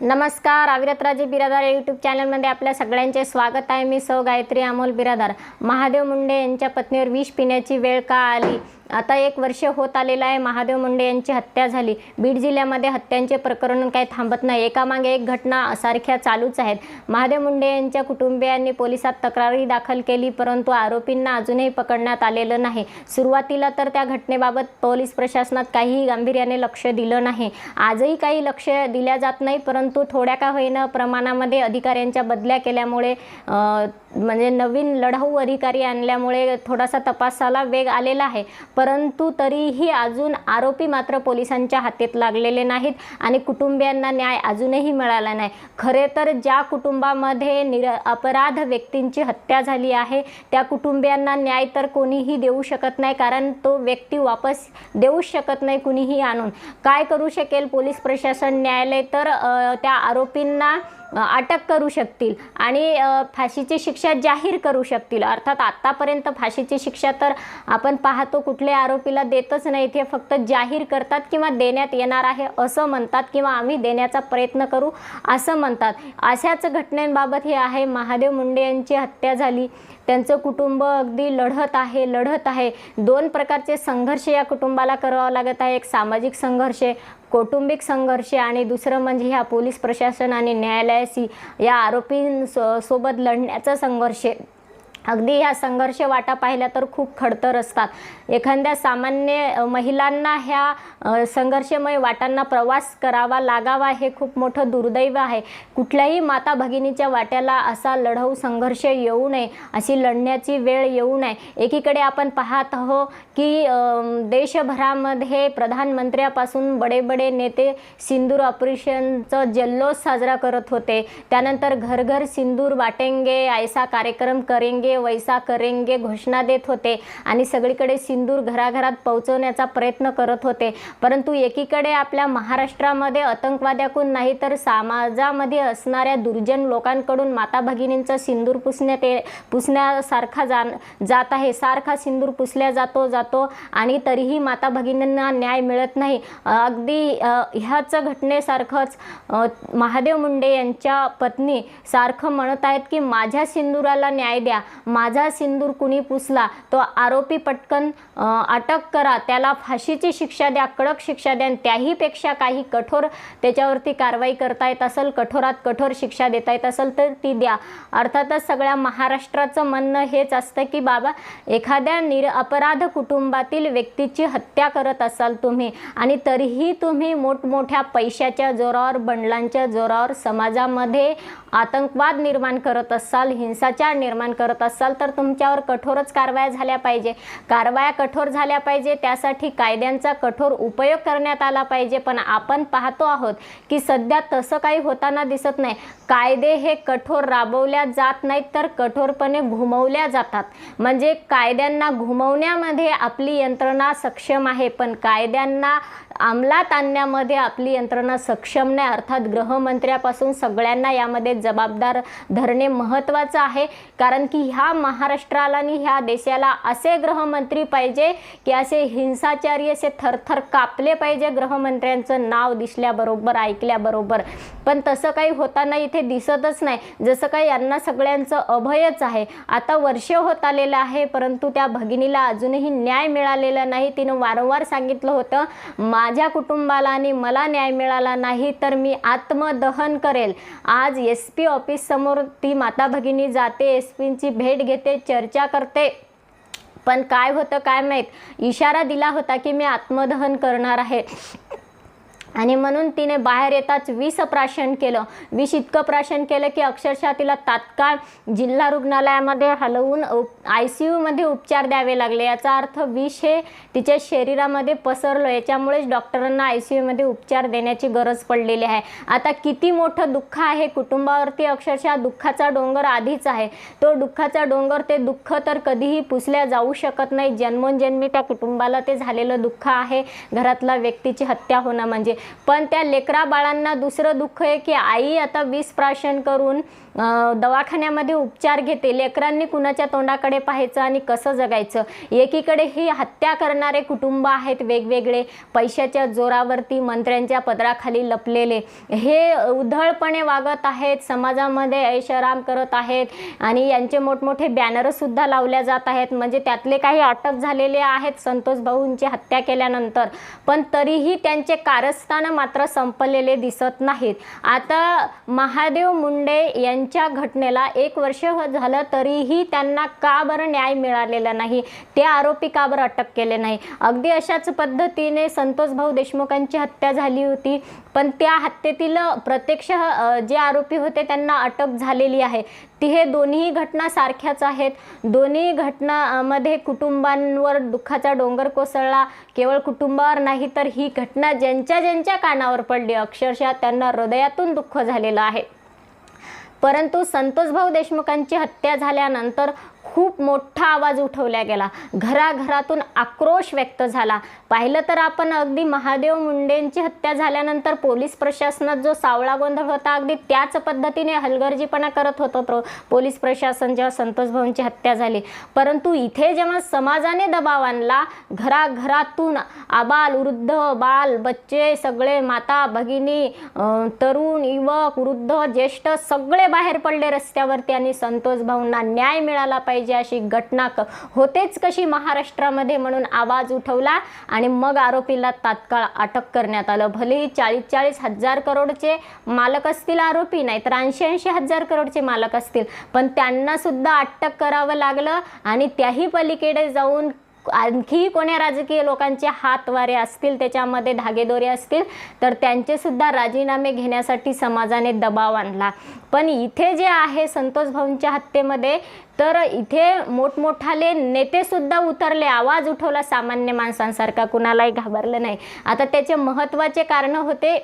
नमस्कार अविरतराजे बिरादार यूट्यूब चॅनलमध्ये आपल्या सगळ्यांचे स्वागत आहे. मी सौ गायत्री अमोल बिरादार. महादेव मुंडे यांच्या पत्नीवर विष पिण्याची वेळ का आली? आता एक वर्ष होत आलेलं आहे. महादेव मुंडे यांची हत्या झाली. बीड जिल्ह्यामध्ये हत्यांचे प्रकरण काही थांबत नाही. एकामागे एक घटना सारख्या चालूच आहेत. महादेव मुंडे यांच्या कुटुंबियांनी पोलिसात तक्रारी दाखल केली परंतु आरोपींना अजूनही पकडण्यात आलेलं नाही. सुरुवातीला तर त्या घटनेबाबत पोलीस प्रशासनात काहीही गांभीर्याने लक्ष दिलं नाही. आजही काही लक्ष दिल्या जात नाही परंतु थोड्या का होईना प्रमाणामध्ये अधिकाऱ्यांच्या बदल्या केल्यामुळे म्हणजे नवीन लढाऊ अधिकारी आणल्यामुळे थोडासा तपासाला वेग आलेला आहे. परंतु तरीही अजून आरोपी मात्र पोलिसांच्या हातात लागलेले नाहीत आणि कुटुंबियांना न्याय अजूनही मिळाला नाही. खरे तर ज्या कुटुंबामध्ये निर अपराध व्यक्तींची हत्या झाली आहे त्या कुटुंबियांना न्याय तर कोणीही देऊ शकत नाही कारण तो व्यक्ती वापस देऊच शकत नाही कुणीही आणून. काय करू शकेल पोलीस प्रशासन न्यायालय तर त्या आरोपींना अटक करू शकतील. आणि फाशीची शिक्षा जाहीर करू शकतील. अर्थात आत्तापर्यंत फाशीची शिक्षा तर आपण पाहतो कुठल्या आरोपीला देतच नाही. ते फक्त जाहीर करतात किंवा देण्यात येणार आहे असं म्हणतात किंवा आम्ही देण्याचा प्रयत्न करू असं म्हणतात. अशाच घटनांबाबत हे आहे महादेव मुंडे यांची हत्या झाली. त्यांचं कुटुंब अगदी लढत आहे लढत आहे. दोन प्रकारचे संघर्ष या कुटुंबाला करावा लागत आहे. एक सामाजिक संघर्ष कौटुंबिक संघर्ष आणि दुसरं म्हणजे ह्या पोलीस प्रशासन आणि न्यायालयाशी या आरोपीं सोबत लढण्याचा संघर्ष. अगदी ह्या संघर्ष वाटा पाहिल्या तर खूप खडतर असतात. एखाद्या सामान्य महिलांना ह्या संघर्षमय वाटांना प्रवास करावा लागावा हे खूप मोठं दुर्दैव आहे. कुठल्याही माता भगिनीच्या वाट्याला असा लढवू संघर्ष येऊ नये अशी लढण्याची वेळ येऊ नये. एकीकडे आपण पाहत आहो की देशभरामध्ये प्रधानमंत्र्यापासून बडे बडे नेते सिंदूर ऑपरेशनचं जल्लोष साजरा करत होते. त्यानंतर घर घर सिंदूर वाटेंगे ऐसा कार्यक्रम करेंगे वैसा करेंगे घोषणा देत होते आणि सगळीकडे सिंदूर घराघरात पोहोचवण्याचा प्रयत्न करत होते. परंतु एकीकडे आपल्या महाराष्ट्रामध्ये आतंकवाद्याकडून नाही तर समाजामध्ये असणाऱ्या दुर्जन लोकांकडून माता भगिनींचा सिंदूर पुसण्यात ये पुसण्यासारखा जा जात आहे. सारखा सिंदूर पुसल्या जातो जातो आणि तरीही माता भगिनींना न्याय मिळत नाही. अगदी ह्याच घटनेसारखंच महादेव मुंडे यांच्या पत्नी सारखं म्हणत आहेत की माझ्या सिंदुराला न्याय द्या. माझा सिंदूर कुणी पुसला तो आरोपी पटकन अटक करा त्याला फाशीची शिक्षा द्या कडक शिक्षा द्या त्याहीपेक्षा काही कठोर त्याच्यावरती कारवाई करता येत असेल कठोरात कठोर शिक्षा देता येत असेल तर ती द्या. अर्थातच सगळ्या महाराष्ट्राचं म्हणणं हेच असतं की बाबा एखाद्या निर अपराध कुटुंबातील व्यक्तीची हत्या करत असाल तुम्ही आणि तरीही तुम्ही मोठमोठ्या पैशाच्या जोरावर बंडलांच्या जोरावर समाजामध्ये आतंकवाद निर्माण करत असाल हिंसाचार निर्माण करत असाल असाल तर तुमच्यावर कठोरच कारवाया झाल्या पाहिजे. कारवाया कठोर झाल्या पाहिजे त्यासाठी कायद्यांचा कठोर उपयोग करण्यात आला पाहिजे. पण आपण पाहतो आहोत की सध्या तसं काही होताना दिसत नाही. कायदे हे कठोर राबवल्या जात नाहीत तर कठोरपणे घुमवल्या जातात. म्हणजे कायद्यांना घुमवण्यामध्ये आपली यंत्रणा सक्षम आहे पण कायद्यांना अंमलात आणण्यामध्ये आपली यंत्रणा सक्षम नाही. अर्थात गृहमंत्र्यापासून सगळ्यांना यामध्ये जबाबदार धरणे महत्त्वाचं आहे. कारण की ह्या महाराष्ट्राला आणि ह्या देशाला असे गृहमंत्री पाहिजे की असे हिंसाचारी असे थरथर कापले पाहिजे गृहमंत्र्यांचं नाव दिसल्याबरोबर ऐकल्याबरोबर. पण तसं काही होताना इथे दिसतच नाही. जसं काही यांना सगळ्यांचं अभयच आहे. आता वर्ष होत आलेलं आहे परंतु त्या भगिनीला अजूनही न्याय मिळालेला नाही. तिनं वारंवार सांगितलं होतं माझ्या कुटुंबाला आणि मला न्याय मिळाला नाही तर मी आत्मदहन करेल. आज एस पी ऑफिस समोर ती माता भगिनी जाते. एस पींची भेट घेते चर्चा करते. पण काय होतं काय माहीत? इशारा दिला होता की मी आत्मदहन करणार आहे. आणि म्हणून तिने बाहेर येताच विष प्राशन केलं. विष इतकं प्राशन केलं की अक्षरशः तिला तात्काळ जिल्हा रुग्णालयामध्ये हलवून उप आय सी यूमध्ये उपचार द्यावे लागले. याचा अर्थ विष हे तिच्या शरीरामध्ये पसरलं. याच्यामुळेच डॉक्टरांना आय सी यूमध्ये उपचार देण्याची गरज पडलेली आहे. आता किती मोठं दुःख आहे कुटुंबावरती. अक्षरशः दुःखाचा डोंगर आधीच आहे. तो दुःखाचा डोंगर ते दुःख तर कधीही पुसल्या जाऊ शकत नाही. जन्मोनजन्मी त्या कुटुंबाला ते झालेलं दुःख आहे. घरातला व्यक्तीची हत्या होणं म्हणजे. पण त्या लेकरा बाळांना दुसरं दुःख आहे की आई आता विष प्राशन करून दवाखान्यामध्ये उपचार घेते लेकरांनी कुणाच्या तोंडाकडे पाहायचं आणि कसं जगायचं? एकीकडे ही हत्या करणारे कुटुंब आहेत वेगवेगळे पैशाच्या जोरावरती मंत्र्यांच्या पदराखाली लपलेले. हे उधळपणे वागत आहेत समाजामध्ये ऐशाराम करत आहेत आणि यांचे मोठमोठे बॅनरसुद्धा लावल्या जात आहेत. म्हणजे त्यातले काही अटक झालेले आहेत संतोष भाऊंची हत्या केल्यानंतर. पण तरीही त्यांचे कारस्थानं मात्र संपलेले दिसत नाहीत. आता महादेव मुंडे यांच्या घटनेला एक वर्ष झालं तरीही त्यांना का बरं न्याय मिळालेला नाही? ते आरोपी का बरं अटक केले नाही? अगदी अशाच पद्धतीने संतोष भाऊ देशमुखांची हत्या झाली होती. पण त्या हत्येतील प्रत्यक्ष जे आरोपी होते त्यांना अटक झालेली आहे. ती हे दोन्ही घटना सारख्याच आहेत. दोन्ही घटनामध्ये कुटुंबांवर दुःखाचा डोंगर कोसळला. केवळ कुटुंबावर नाही तर ही घटना ज्यांच्या ज्यांच्या कानावर पडली अक्षरशः त्यांना हृदयातून दुःख झालेलं आहे. परंतु संतोषभाऊ देशमुखांची हत्या झाल्यानंतर खूप मोठा आवाज उठवला गेला. घराघरातून आक्रोश व्यक्त झाला. पाहिलं तर आपण अगदी महादेव मुंडेंची हत्या झाल्यानंतर पोलीस प्रशासनात जो सावळा गोंधळ होता अगदी त्याच पद्धतीने हलगर्जीपणा करत होतं प्र पोलीस प्रशासन जेव्हा संतोष भाऊंची हत्या झाली परंतु इथे जेव्हा समाजाने दबाव आणला घराघरातून आबाल वृद्ध बाल बच्चे सगळे माता भगिनी तरुण युवक वृद्ध ज्येष्ठ सगळे बाहेर पडले रस्त्यावरती आणि संतोष भाऊंना न्याय मिळाला पाहिजे. अशी घटना क होतेच कशी महाराष्ट्रामध्ये म्हणून आवाज उठवला आणि मग आरोपीला तात्काळ अटक करण्यात आलं. भलेही चाळीस चाळीस हजार करोडचे मालक असतील आरोपी नाही तर ऐंशी ऐंशी हजार करोडचे मालक असतील पण त्यांना सुद्धा अटक करावं लागलं आणि त्याही पलीकडे जाऊन आणखी कोण्या राजकीय लोकांचे हात वारे असतील त्याच्यामध्ये धागेदोरे असतील तर त्यांचेसुद्धा राजीनामे घेण्यासाठी समाजाने दबाव आणला. पण इथे जे आहे संतोष भाऊंच्या हत्येमध्ये तर इथे मोठमोठाले नेतेसुद्धा उतरले. आवाज उठवला सामान्य माणसांसारखा. कुणालाही घाबरलं नाही. आता त्याचे महत्त्वाचे कारण होते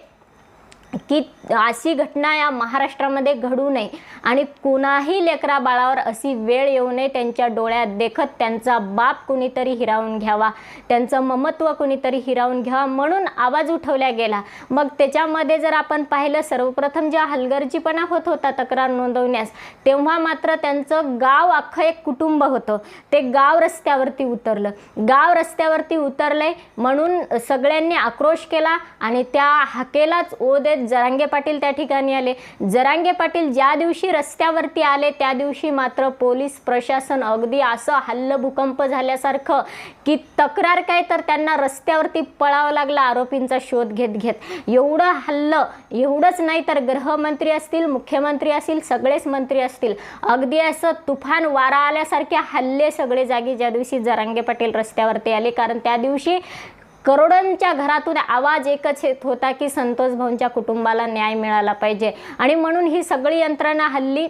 की अशी घटना या महाराष्ट्रामध्ये घडू नये. आणि कुणाही लेकरा बाळावर अशी वेळ येऊ नये त्यांच्या डोळ्यात देखत त्यांचा बाप कुणीतरी हिरावून घ्यावा त्यांचं ममत्व कुणीतरी हिरावून घ्यावा म्हणून आवाज उठवला गेला. मग त्याच्यामध्ये जर आपण पाहिलं सर्वप्रथम ज्या हलगर्जीपणा होत होता तक्रार नोंदवण्यास तेव्हा मात्र त्यांचं गाव अख्खं एक कुटुंब होतं. ते गाव रस्त्यावरती उतरलं. गाव रस्त्यावरती उतरलंय म्हणून सगळ्यांनी आक्रोश केला आणि त्या हाकेलाच ओ देत जरांगे पाटील त्या ठिकाणी आले. जरांगे पाटील ज्या दिवशी रस्त्यावरती आले त्या दिवशी मात्र पोलीस प्रशासन अगदी असं हल्ल भूकंप झाल्यासारखं की तक्रार काय तर त्यांना रस्त्यावरती पळावं लागलं आरोपींचा शोध घेत घेत. एवढं हल्लं एवढंच नाही तर गृहमंत्री असतील मुख्यमंत्री असतील सगळेच मंत्री असतील. अगदी असं तुफान वारा आल्यासारखे हल्ले सगळे जागी ज्या दिवशी जरांगे पाटील रस्त्यावरती आले. कारण त्या दिवशी करोडांच्या घरातून आवाज एकच येत होता की संतोष भाऊंच्या कुटुंबाला न्याय मिळाला पाहिजे. आणि म्हणून ही सगळी यंत्रणा हल्ली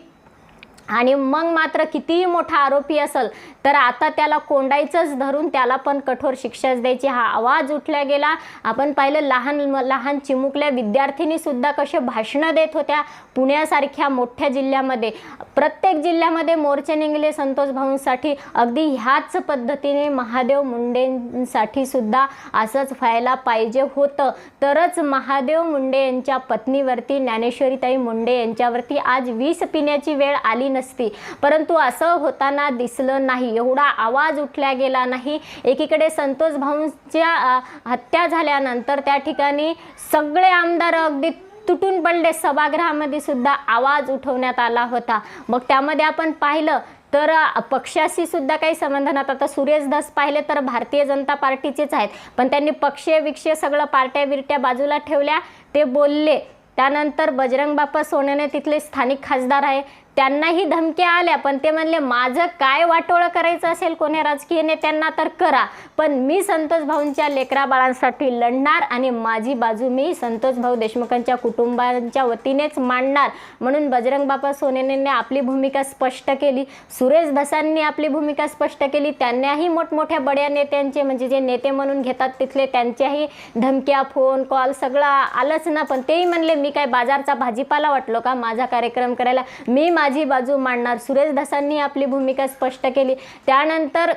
आणि मग मात्र कितीही मोठा आरोपी असेल तर आता त्याला कोंडायचंच धरून त्याला पण कठोर शिक्षाच द्यायची. हा आवाज उठला गेला. आपण पाहिलं लहान लहान चिमुकल्या विद्यार्थिनीसुद्धा कसे भाषणं देत होत्या पुण्यासारख्या मोठ्या जिल्ह्यामध्ये. प्रत्येक जिल्ह्यामध्ये मोर्चे निघले संतोष भाऊंसाठी. अगदी ह्याच पद्धतीने महादेव मुंडेंसाठी सुद्धा असंच व्हायला पाहिजे होतं. तरच महादेव मुंडे यांच्या पत्नीवरती ज्ञानेश्वरीताई मुंडे यांच्यावरती आज वीस पिण्याची वेळ आली नसती. परंतु असं होताना दिसलं नाही. एवढा आवाज उठला गेला नाही. एकीकडे संतोष भाऊंच्या हत्या झाल्यानंतर त्या ठिकाणी सगळे आमदार अगदी तुटून पडले. सभागृहामध्ये सुद्धा आवाज उठवण्यात आला होता. मग त्यामध्ये आपण पाहिलं तर पक्षाशी सुद्धा काही संबंध नव्हता. आता सुरेश दास पाहिले तर भारतीय जनता पार्टीचेच आहेत. पण त्यांनी पक्षीय विक्षीय सगळं पार्ट्या बिरट्या बाजूला ठेवल्या. ते बोलले. त्यानंतर बजरंग बाप्पा सोनेने तिथले स्थानिक खासदार आहे. त्यांनाही धमक्या आल्या पण ते म्हणले माझं काय वाटोळं करायचं असेल कोणी राजकीय नेत्यांना तर करा पण मी संतोष भाऊंच्या लेकरा बाळांसाठी लढणार आणि माझी बाजू मी संतोष भाऊ देशमुखांच्या कुटुंबांच्या वतीनेच मांडणार. म्हणून बजरंग बापा सोनेने आपली भूमिका स्पष्ट केली. सुरेश भसांनी आपली भूमिका स्पष्ट केली. त्यांनाही मोठमोठ्या बड्या नेत्यांचे म्हणजे जे नेते म्हणून घेतात तिथले त्यांच्याही धमक्या फोन कॉल सगळं आलंच ना. पण तेही म्हणले मी काय बाजारचा भाजीपाला वाटलो का? माझा कार्यक्रम करायला मी माझी बाजू मांडणार. सुरेश धसांनी आपली भूमिका स्पष्ट केली. त्यानंतर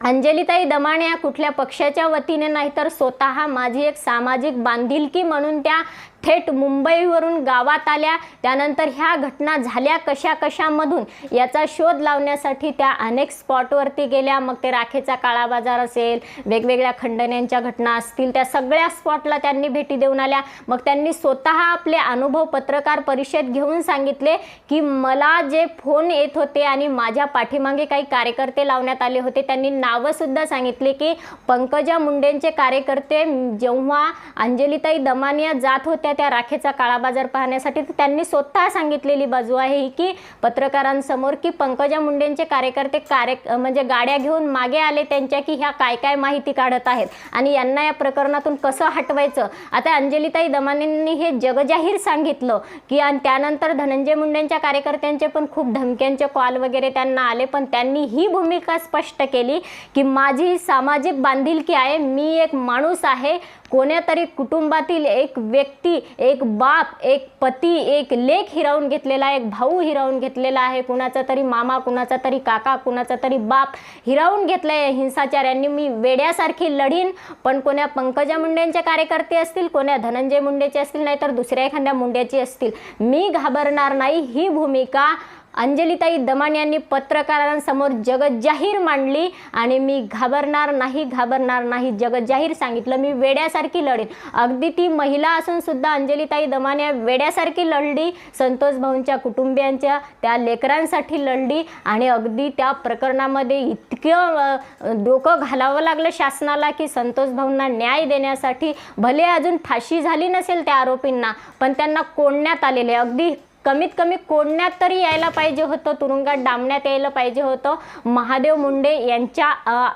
अंजलीताई दमाणे या कुठल्या पक्षाच्या वतीने नाही तर स्वतः माझी एक सामाजिक बांधिलकी म्हणून त्या थेट मुंबईवरून गावात आल्या. त्यानंतर ह्या घटना झाल्या कशा कशामधून? याचा शोध लावण्यासाठी त्या अनेक स्पॉटवरती गेल्या. मग ते राखेचा काळा बाजार असेल वेगवेगळ्या खंडण्यांच्या घटना असतील त्या सगळ्या स्पॉटला त्यांनी भेटी देऊन आल्या. मग त्यांनी स्वतः आपले अनुभव पत्रकार परिषद घेऊन सांगितले की मला जे फोन येत होते आणि माझ्या पाठीमागे काही कार्यकर्ते लावण्यात आले होते त्यांनी नावंसुद्धा सांगितले की पंकजा मुंडेंचे कार्यकर्ते जेव्हा अंजलिताई दमानिया जात होत्या त्या राखेचा काळा बाजार पाहण्यासाठी तर त्यांनी स्वतः सांगितलेली बाजू आहे ही की पत्रकारांसमोर की पंकजा मुंडेंचे कार्यकर्ते कार्य म्हणजे गाड्या घेऊन मागे आले त्यांच्या की ह्या काय काय माहिती काढत आहेत आणि यांना या प्रकरणातून कसं हटवायचं? आता अंजलीताई दमानेंनी हे जगजाहीर सांगितलं की आणि त्यानंतर धनंजय मुंडेंच्या कार्यकर्त्यांचे पण खूप धमक्यांचे कॉल वगैरे त्यांना आले पण त्यांनी ही भूमिका स्पष्ट केली की माझी सामाजिक बांधिलकी आहे मी एक माणूस आहे कोण्यातरी कुटुंबातील एक व्यक्ती एक बाप एक पती एक लेख हिरावून घेतलेला एक भाऊ हिरावून घेतलेला आहे. कुणाचा तरी मामा कुणाचा तरी काका कुणाचा तरी बाप हिरावून घेतलाय हिंसाचार्यांनी मी वेड्यासारखी लढीन पण कोण्या पंकजा मुंडेंचे कार्यकर्ते असतील कोण्या धनंजय मुंडेचे असतील नाहीतर दुसऱ्या एखाद्या मुंड्याची असतील. मी घाबरणार नाही ही भूमिका. अंजलीताई दमान यांनी पत्रकारांसमोर जगजाहीर मांडली आणि मी घाबरणार नाही घाबरणार नाही जगजाहीर सांगितलं. मी वेड्यासारखी लढेन. अगदी ती महिला असून सुद्धा अंजलीताई दमान या वेड्यासारखी लढली संतोष भाऊंच्या कुटुंबियांच्या त्या लेकरांसाठी लढली आणि अगदी त्या प्रकरणामध्ये इतकं डोकं घालावं लागलं शासनाला की संतोष भाऊंना न्याय देण्यासाठी भले अजून फाशी झाली नसेल त्या आरोपींना पण त्यांना कोंडण्यात आलेले अगदी कमीत कमी कोंडण्यात तरी यायला पाहिजे होतं तुरुंगात डांबण्यात यायला पाहिजे होतं. महादेव मुंडे यांच्या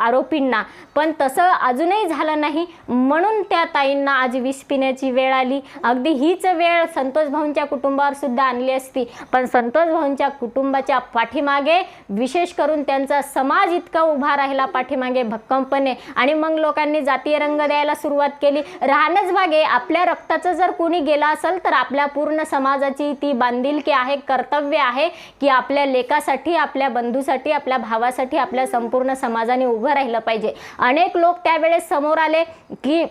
आरोपींना. पण तसं अजूनही झालं नाही. म्हणून त्या ताईंना आज विष पिण्याची वेळ आली. अगदी हीच वेळ संतोष भाऊंच्या कुटुंबावर सुद्धा आणली असती. पण संतोष भाऊंच्या कुटुंबाच्या पाठीमागे विशेष करून त्यांचा समाज इतका उभा राहिला पाठीमागे भक्कमपणे. आणि मग लोकांनी जातीय रंग द्यायला सुरुवात केली. राहणंच मागे आपल्या रक्ताचं जर कोणी गेलं असेल तर आपल्या पूर्ण समाजाची ती बांध बांधिलकी आहे कर्तव्य आहे की आपल्या लेकासाठी आपल्या बंधूसाठी आपल्या भावासाठी आपल्या संपूर्ण समाजाने उभं राहिलं पाहिजे. अनेक लोक त्यावेळेस समोर आले की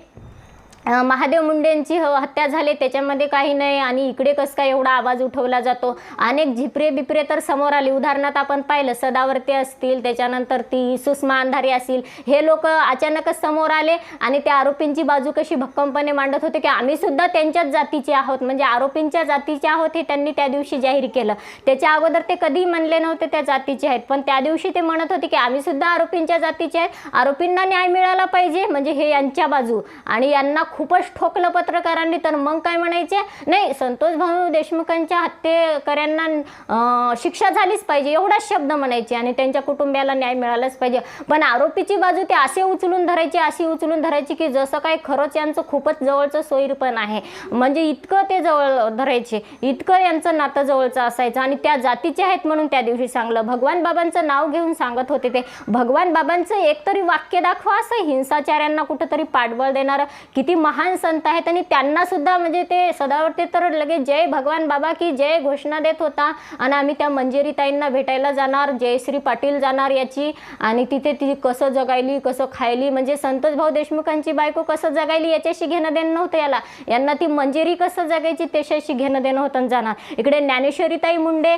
महादेव मुंडेंची ह- हत्या झाली त्याच्यामध्ये काही नाही आणि इकडे कसं काय एवढा आवाज उठवला जातो? अनेक झिपरे बिपरे तर समोर आले. उदाहरणार्थ आपण पाहिलं सदावर्ते असतील त्याच्यानंतर ती सुषमा अंधारी असतील हे लोक अचानकच समोर आले आणि त्या आरोपींची बाजू कशी भक्कमपणे मांडत होते की आम्ही सुद्धा त्यांच्याच जातीचे आहोत. म्हणजे आरोपींच्या जातीचे आहोत हे त्यांनी त्या दिवशी जाहीर केलं. त्याच्या अगोदर ते कधीही म्हणले नव्हते त्या जातीचे आहेत. पण त्या दिवशी ते म्हणत होते की आम्ही सुद्धा आरोपींच्या जातीचे आहेत. आरोपींना न्याय मिळाला पाहिजे. म्हणजे हे यांच्या बाजू. आणि यांना खूपच ठोकलं पत्रकारांनी. तर मग काय म्हणायचे? नाही संतोष भाऊ देशमुखांच्या हत्येकऱ्यांना शिक्षा झालीच पाहिजे एवढाच शब्द म्हणायचे आणि त्यांच्या कुटुंबियाला न्याय मिळालाच पाहिजे. पण आरोपीची बाजू ते असे उचलून धरायची अशी उचलून धरायची की जसं काय खरंच यांचं खूपच जवळचं सोयीरपण आहे. म्हणजे इतकं ते जवळ धरायचे इतकं यांचं नातं जवळचं असायचं आणि त्या जातीचे आहेत म्हणून त्या दिवशी सांगलं. भगवान बाबांचं नाव घेऊन सांगत होते ते. भगवान बाबांचं एकतरी वाक्य दाखवा असं हिंसाचार्यांना कुठंतरी पाठबळ देणारं. किती महान संत आहेत आणि त्यांना सुद्धा म्हणजे ते सदावरते तर लगेच जय भगवान बाबा की जय घोषणा देत होता. आणि आम्ही त्या मंजेरीताईंना भेटायला जाणार जयश्री पाटील जाणार याची. आणि तिथे ती कसं जगायली कसं खायली म्हणजे संतोष भाऊ देशमुखांची बायको कसं जगायली याच्याशी घेणं देणं नव्हतं याला. यांना ती मंजेरी कसं जगायची त्याच्याशी घेणं देणं होतं जाणार. इकडे ज्ञानेश्वरीताई मुंडे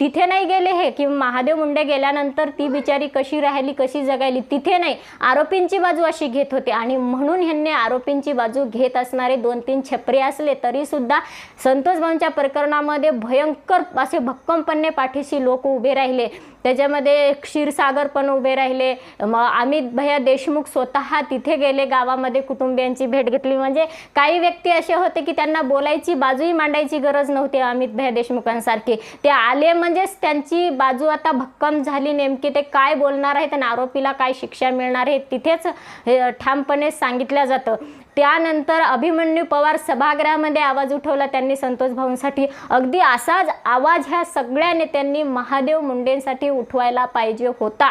तिथे नाही गेले हे. की महादेव मुंडे गेल्यानंतर ती बिचारी कशी राहिली कशी जगायली तिथे नाही. आरोपींची बाजू अशी घेत होते. आणि म्हणून ह्यांनी आरोपींची बाजू घेत असणारे दोन तीन छपरे असले तरीसुद्धा संतोष भाऊंच्या प्रकरणामध्ये भयंकर असे भक्कमपणे पाठीशी लोक उभे राहिले. त्याच्यामध्ये क्षीरसागर पण उभे राहिले. मग अमित भैया देशमुख स्वतः तिथे गेले गावामध्ये कुटुंबियांची भेट घेतली. म्हणजे काही व्यक्ती असे होते की त्यांना बोलायची बाजूही मांडायची गरज नव्हती अमित भैया देशमुखांसारखी. ते आले म्हणजेच त्यांची बाजू आता भक्कम झाली नेमकी. ते काय बोलणार आहेत आणि आरोपीला काय शिक्षा मिळणार आहे तिथेच हे ठामपणे सांगितलं जातं. त्यानंतर अभिमन्यू पवार सभागृहामध्ये आवाज उठवला त्यांनी संतोष भाऊंसाठी. अगदी असाच आवाज ह्या सगळ्या नेत्यांनी महादेव मुंडेंसाठी उठवायला पाहिजे होता.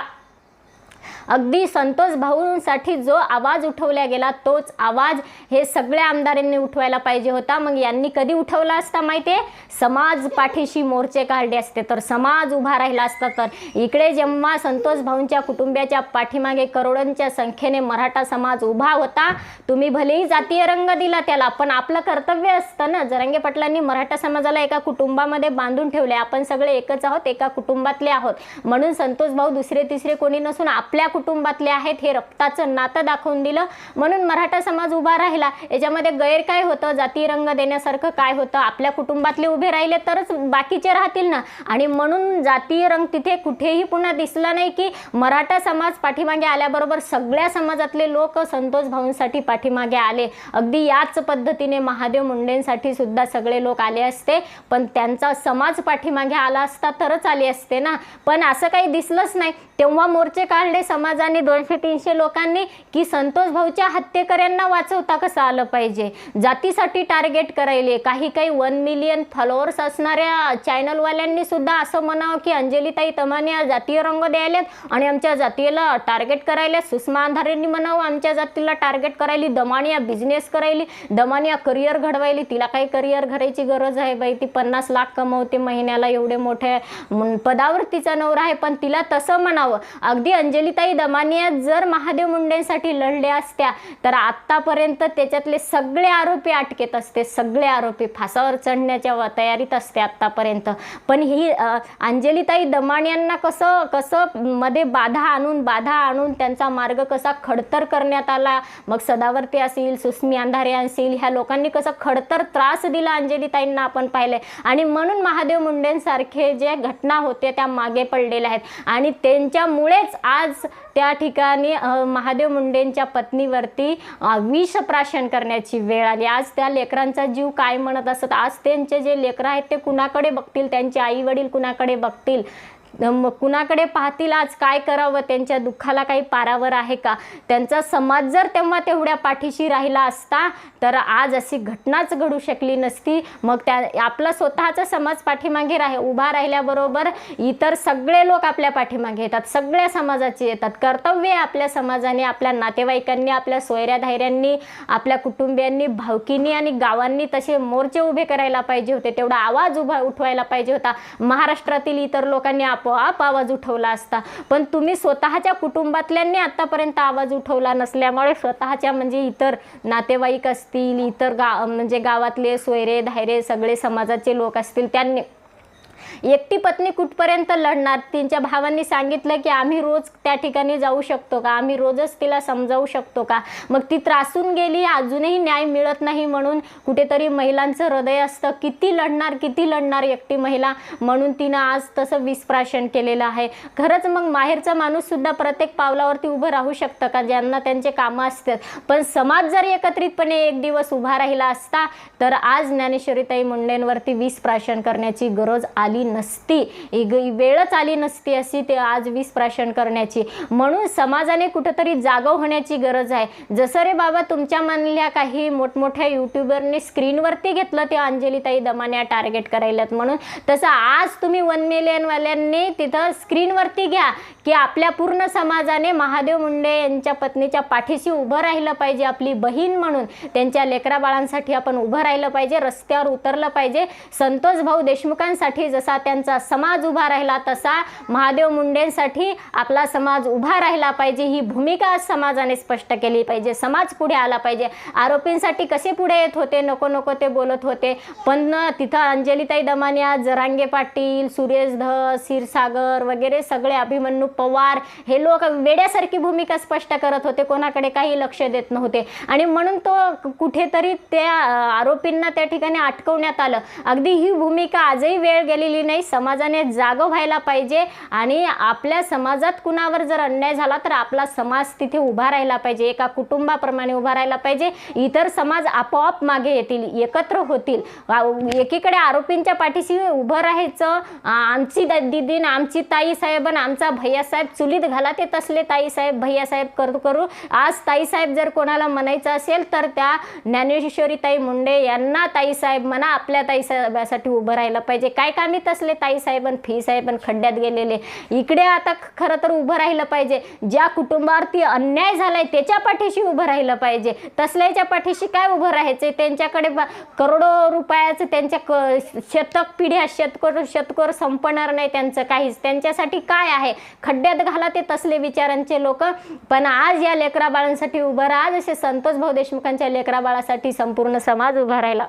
अगदी संतोष भाऊंसाठी जो आवाज उठवला गेला तोच आवाज हे सगळ्या आमदारांनी उठवायला पाहिजे होता. मग यांनी कधी उठवला असता माहिती आहे समाज पाठीशी मोर्चे काढले असते. तर समाज उभा राहिला असता तर. इकडे जेव्हा संतोष भाऊंच्या कुटुंबियाच्या पाठीमागे करोडोंच्या संख्येने मराठा समाज उभा होता तुम्ही भलेही जातीय रंग दिला त्याला पण आपलं कर्तव्य असतं ना. जरांगे पाटलांनी मराठा समाजाला एका कुटुंबामध्ये बांधून ठेवले आपण सगळे एकच आहोत एका कुटुंबातले आहोत. म्हणून संतोष भाऊ दुसरे तिसरे कोणी नसून आपल्या कुटुंबातले आहेत हे रक्ताचं नातं दाखवून दिलं. म्हणून मराठा समाज उभा राहिला. याच्यामध्ये गैर काय होतं जाती रंग देण्यासारखं काय होतं? आपल्या कुटुंबातले उभे राहिले तरच बाकीचे राहतील ना? आणि म्हणून जातीय रंग तिथे कुठेही पुन्हा दिसला नाही की मराठा समाज पाठीमागे आल्याबरोबर सगळ्या समाजातले लोक संतोष भाऊंसाठी पाठीमागे आले. अगदी याच पद्धतीने महादेव मुंडेंसाठी सुद्धा सगळे लोक आले असते. पण त्यांचा समाज पाठीमागे आला असता तरच आले असते ना? पण असं काही दिसलंच नाही. तेव्हा मोर्चे काढले समाज समाजाने दोनशे तीनशे लोकांनी की संतोष भाऊच्या हत्येकऱ्यांना वाचवता कसं आलं पाहिजे? जातीसाठी टार्गेट करायले. काही काही वन मिलियन फॉलोअर्स असणाऱ्या चॅनलवाल्यांनी सुद्धा असं म्हणावं की अंजलीताई तमाने जातीय रंग द्यायलेत आणि आमच्या जातीला टार्गेट करायला सुषमा अंधारेंनी म्हणावं आमच्या जातीला टार्गेट करायली. दमानिया बिझनेस करायली. दमानिया करिअर घडवायली. तिला काही करिअर घडायची गरज आहे बाई. ती पन्नास लाख कमवते महिन्याला. एवढे मोठे पदावर तिचा नवरा आहे. पण तिला तसं म्हणावं. अगदी अंजलीताई दमानिया जर महादेव मुंडेंसाठी लढल्या असत्या तर आत्तापर्यंत त्याच्यातले सगळे आरोपी अटकेत असते सगळे आरोपी फासावर चढण्याच्या तयारीत असते आत्तापर्यंत. पण ही अंजलीताई दमानियांना कसं कसं मध्ये बाधा आणून बाधा आणून त्यांचा मार्ग कसा खडतर करण्यात आला? मग सदावर्ती असेल सुस्मी अंधारे असेल ह्या लोकांनी कसं खडतर त्रास दिला अंजलीताईंना आपण पाहिलंय. आणि म्हणून महादेव मुंडेंसारखे जे घटना होते त्या मागे पडलेल्या आहेत. आणि त्यांच्यामुळेच आज त्या ठिकाणी महादेव मुंडेंच्या पत्नीवरती विष प्राशन करण्याची वेळ आली. आज त्या लेकरांचा जीव काय म्हणत असत? आज त्यांचे जे लेकरं आहेत ते कुणाकडे बघतील? त्यांचे आई वडील कुणाकडे बघतील? मग कुणाकडे पाहतील आज काय करावं त्यांच्या दुःखाला काही पारावर आहे का? त्यांचा समाज जर तेव्हा तेवढ्या पाठीशी राहिला असता तर आज अशी घटनाच घडू शकली नसती. मग त्या आपला स्वतःचा समाज पाठीमागे राह उभा राहिल्याबरोबर इतर सगळे लोक आपल्या पाठीमागे येतात सगळ्या समाजाचे येतात. कर्तव्य आपल्या समाजाने आपल्या नातेवाईकांनी आपल्या सोयऱ्या धायऱ्यांनी आपल्या कुटुंबियांनी भावकींनी आणि गावांनी तसे मोर्चे उभे करायला पाहिजे होते. तेवढा आवाज उभा उठवायला पाहिजे होता. महाराष्ट्रातील इतर लोकांनी आपोआप आवाज उठवला असता. पण तुम्ही स्वतःच्या कुटुंबातल्यांनी आतापर्यंत आवाज उठवला नसल्यामुळे स्वतःच्या म्हणजे इतर नातेवाईक असतील इतर गा म्हणजे गावातले सोयरे धायरे सगळे समाजाचे लोक असतील त्यांनी एकटी पत्नी कुठपर्यंत लढणार? तिच्या भावांनी सांगितलं की आम्ही रोज त्या ठिकाणी जाऊ शकतो का? आम्ही रोजच तिला समजावू शकतो का? मग ती त्रासून गेली अजूनही न्याय मिळत नाही म्हणून कुठेतरी महिलांचं हृदय असतं. किती लढणार किती लढणार एकटी महिला? म्हणून तिनं आज तसं विस्प्राशन केलेलं आहे. खरंच मग माहेरचा माणूससुद्धा प्रत्येक पावलावरती उभं राहू शकतं का? ज्यांना त्यांचे कामं असतात. पण समाज जर एकत्रितपणे एक दिवस उभा राहिला असता तर आज ज्ञानेश्वरीताई मुंडेंवरती विष प्राशन करण्याची गरज आली नसती. एक वेळच आली नसती अशी ते आज वीस प्राशन करण्याची. म्हणून समाजाने कुठंतरी जागं होण्याची गरज आहे. जसं रे बाबा तुमच्या मधल्या काही मोठमोठ्या युट्यूबरने स्क्रीनवरती घेतलं ते अंजलीताई दमान्या टार्गेट करायलात म्हणून. तसं आज तुम्ही वन मिलियनवाल्यांनी तिथं स्क्रीनवरती घ्या की आपल्या पूर्ण समाजाने महादेव मुंडे यांच्या पत्नीच्या पाठीशी उभं राहिलं पाहिजे आपली बहीण म्हणून. त्यांच्या लेकरा बाळांसाठी आपण उभं राहिलं पाहिजे रस्त्यावर उतरलं पाहिजे. संतोष भाऊ देशमुखांसाठी जसा त्यांचा समाज उभा राहिला तसा महादेव मुंडेंसाठी आपला समाज उभा राहिला पाहिजे ही भूमिका समाजाने स्पष्ट केली पाहिजे समाज पुढे आला पाहिजे. आरोपींसाठी कसे पुढे येत होते नको नको ते बोलत होते. पण तिथं अंजलीताई दमानिया जरांगे पाटील सुरेश धस क्षीरसागर वगैरे सगळे अभिमन्यू पवार हे लोक वेड्यासारखी भूमिका स्पष्ट करत होते कोणाकडे काही लक्ष देत नव्हते. आणि म्हणून तो कुठेतरी त्या आरोपींना त्या ठिकाणी अटकवण्यात आलं. अगदी ही भूमिका आजही वेळ गेलेली नाही समाजाने जागं व्हायला पाहिजे आणि आपल्या समाजात कुणावर जर अन्याय झाला तर आपला समाज तिथे उभा राहिला पाहिजे एका कुटुंबाप्रमाणे उभा राहिला पाहिजे. इतर समाज आपोआप मागे येतील एकत्र होतील. एकीकडे आरोपींच्या पाठीशी उभं राहायचं आमची दिदीन आमची ताई साहेब आणि आमचा भैयासाहेब चुलीत घाला ते तसले ताईसाहेब भैयासाहेब करू करू. आज ताईसाहेब जर कोणाला म्हणायचं असेल तर त्या ज्ञानेश्वरी ताई मुंडे यांना ताईसाहेब म्हणा आपल्या ताईसाहेबासाठी उभं राहिलं पाहिजे. काय कामी असले ताई साहेबन फी साहेबन खड्ड्यात गेलेले. इकडे आता खरं तर उभं राहिलं पाहिजे. ज्या कुटुंबावरती अन्याय झालाय त्याच्या पाठीशी उभं राहिलं पाहिजे. तसल्याच्या पाठीशी काय उभं राहायचं त्यांच्याकडे करोडो रुपयाचं त्यांच्या क शतक पिढ्या शतकोर शतकोर संपणार नाही त्यांचं काहीच. त्यांच्यासाठी काय आहे? खड्ड्यात घाला ते तसले विचारांचे लोक. पण आज या लेकरा बाळांसाठी उभं राहा. जसे असे संतोष भाऊ देशमुखांच्या लेकरा बाळासाठी संपूर्ण समाज उभा राहिला.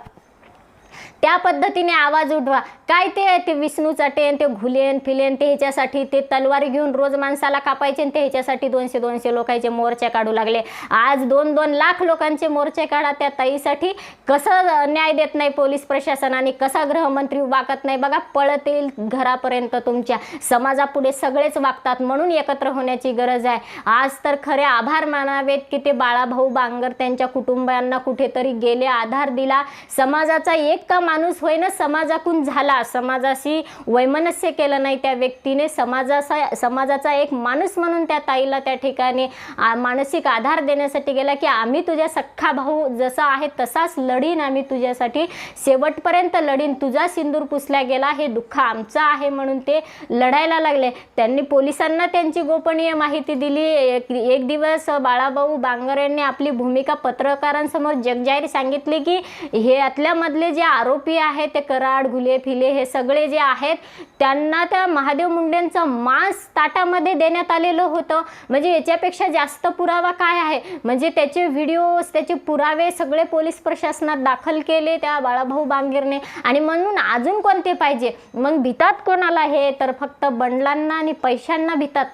त्या पद्धतीने आवाज उठवा. काय ते ते विष्णू चटेन ते घुलेन फिलेन ते ह्याच्यासाठी ते तलवारी घेऊन रोज माणसाला कापायचे आणि ते ह्याच्यासाठी दोनशे दोनशे लोकांचे मोर्चे काढू लागले. आज दोन दोन लाख लोकांचे मोर्चे काढा त्या ताईसाठी. कसं न्याय देत नाही पोलीस प्रशासन आणि कसा गृहमंत्री वागत नाही? बघा पळत येईल घरापर्यंत तुमच्या. समाजापुढे सगळेच वागतात म्हणून एकत्र होण्याची गरज आहे. आज तर खरे आभार मानावेत की ते बाळाभाऊ बांगर त्यांच्या कुटुंबांना कुठेतरी गेले आधार दिला. समाजाचा एक फक्त माणूस होईना समाजातून झाला. समाजाशी वैमनस्य केलं नाही त्या व्यक्तीने. समाजाचा समाजाचा एक माणूस म्हणून त्या ताईला त्या ठिकाणी आ- मानसिक आधार देण्यासाठी गेला की आम्ही तुझ्या सख्खा भाऊ जसा आहे तसाच लढीन आम्ही तुझ्यासाठी. शेवटपर्यंत लढीन. तुझा सिंदूर पुसला गेला हे दुःख आमचं आहे म्हणून ते लढायला लागले. त्यांनी पोलिसांना त्यांची गोपनीय माहिती दिली. एक एक दिवस बाळाभाऊ बांगर यांनी आपली भूमिका पत्रकारांसमोर जगजाहीर सांगितली की हे यातल्यामधले जे आरोपी आहेत ते कराड घुले फिले हे सगळे जे आहेत त्यांना त्या महादेव मुंडेंचं मांस ताटामध्ये देण्यात आलेलं होतं. म्हणजे याच्यापेक्षा जास्त पुरावा काय आहे? म्हणजे त्याचे व्हिडिओज त्याचे पुरावे सगळे पोलीस प्रशासनात दाखल केले त्या बाळाभाऊ बांगेरने. आणि म्हणून अजून कोणते पाहिजे? मग भितात कोणाला हे? तर फक्त बंडलांना आणि पैशांना भितात.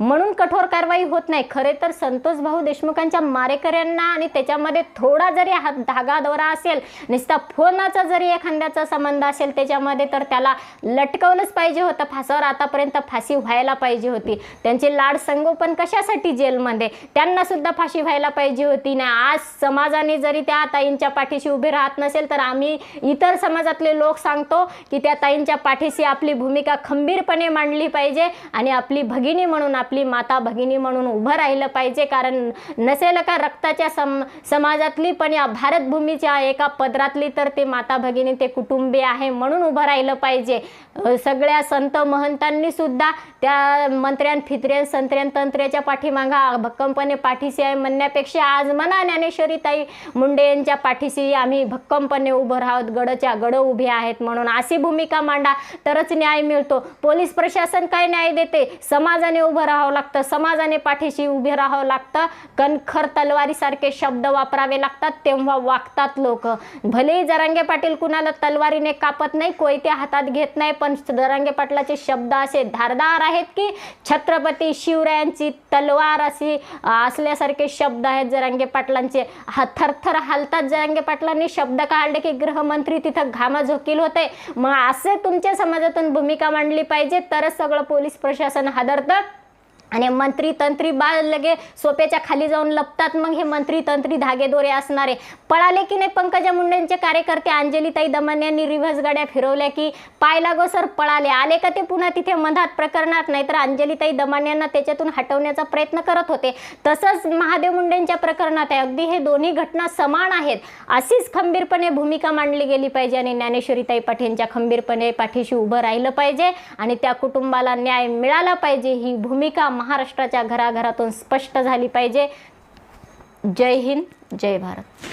म्हणून कठोर कारवाई होत नाही. खरे तर संतोष भाऊ देशमुखांच्या मारेकऱ्यांना आणि त्याच्यामध्ये थोडा जरी हा धागा दोरा असेल नुसता फोनाचा जरी एखाद्याचा संबंध असेल त्याच्यामध्ये तर त्याला लटकवलंच पाहिजे होतं. फासावर आतापर्यंत फाशी व्हायला पाहिजे होती. त्यांचे लाड संगोपन कशासाठी जेलमध्ये? त्यांना सुद्धा फाशी व्हायला पाहिजे होती. ना आज समाजाने जरी त्या ताईंच्या पाठीशी उभे राहत नसेल तर आम्ही इतर समाजातले लोक सांगतो की त्या ताईंच्या पाठीशी आपली भूमिका खंबीरपणे मांडली पाहिजे आणि आपली भगिनी म्हणून आपली माता भगिनी म्हणून उभं राहिलं पाहिजे. कारण नसेल का रक्ताच्या सम समाजातली पण या भारतभूमीच्या एका पदरातली तर ते माता भगिनी ते कुटुंबीय आहे म्हणून उभं राहिलं पाहिजे. सगळ्या संत महंतांनी सुद्धा त्या मंत्र्यां फित्र्यां संत्र्यां तंत्र्याच्या पाठीमागा भक्कमपणे पाठीशी आहे म्हणण्यापेक्षा आज म्हणा ज्ञानेश्वरी ताई मुंडे यांच्या पाठीशी आम्ही भक्कमपणे उभं राहत गडच्या गड उभे आहेत म्हणून. अशी भूमिका मांडा तरच न्याय मिळतो. पोलीस प्रशासन काय न्याय देते? समाजाने उभं राहावं लागतं. समाजाने पाठीशी उभे राहावं लागतं. कणखर तलवारीसारखे शब्द वापरावे लागतात. तेव्हा वागतात लोक. भलेही जरांगे पाटील कुणाला तलवारीने कापत नाही कोयते हातात घेत नाही पण जरांगे पाटलाचे शब्द असे धारदार आहेत की छत्रपती शिवरायांची तलवार अशी असल्यासारखे शब्द आहेत जरांगे पाटलांचे. हा थरथर हालतात जरांगे पाटलांनी. शब्द काढले की गृहमंत्री तिथं घामाझोकील होते. मग असे तुमच्या समाजातून भूमिका मांडली पाहिजे तरच सगळं पोलीस प्रशासन हादरतं. आणि मंत्री तंत्री बाळ लगे सोप्याच्या खाली जाऊन लपतात मग हे मंत्री तंत्री धागेदोरे असणारे. पळाले की नाही पंकजा मुंडेंचे कार्यकर्ते अंजलीताई दमन यांनी रिव्हर्स गाड्या फिरवल्या की पाय लागो सर पळाले. आले का ते पुन्हा तिथे मधात प्रकरणात? नाही तर अंजलीताई दमन यांना त्याच्यातून हटवण्याचा प्रयत्न करत होते. तसंच महादेव मुंडेंच्या प्रकरणात आहे. अगदी हे दोन्ही घटना समान आहेत. अशीच खंबीरपणे भूमिका मांडली गेली पाहिजे आणि ज्ञानेश्वरीताई पाठींच्या खंबीरपणे पाठीशी उभं राहिलं पाहिजे आणि त्या कुटुंबाला न्याय मिळाला पाहिजे. ही भूमिका महाराष्ट्राच्या घराघरातून स्पष्ट झाली पाहिजे. जय हिंद जय भारत.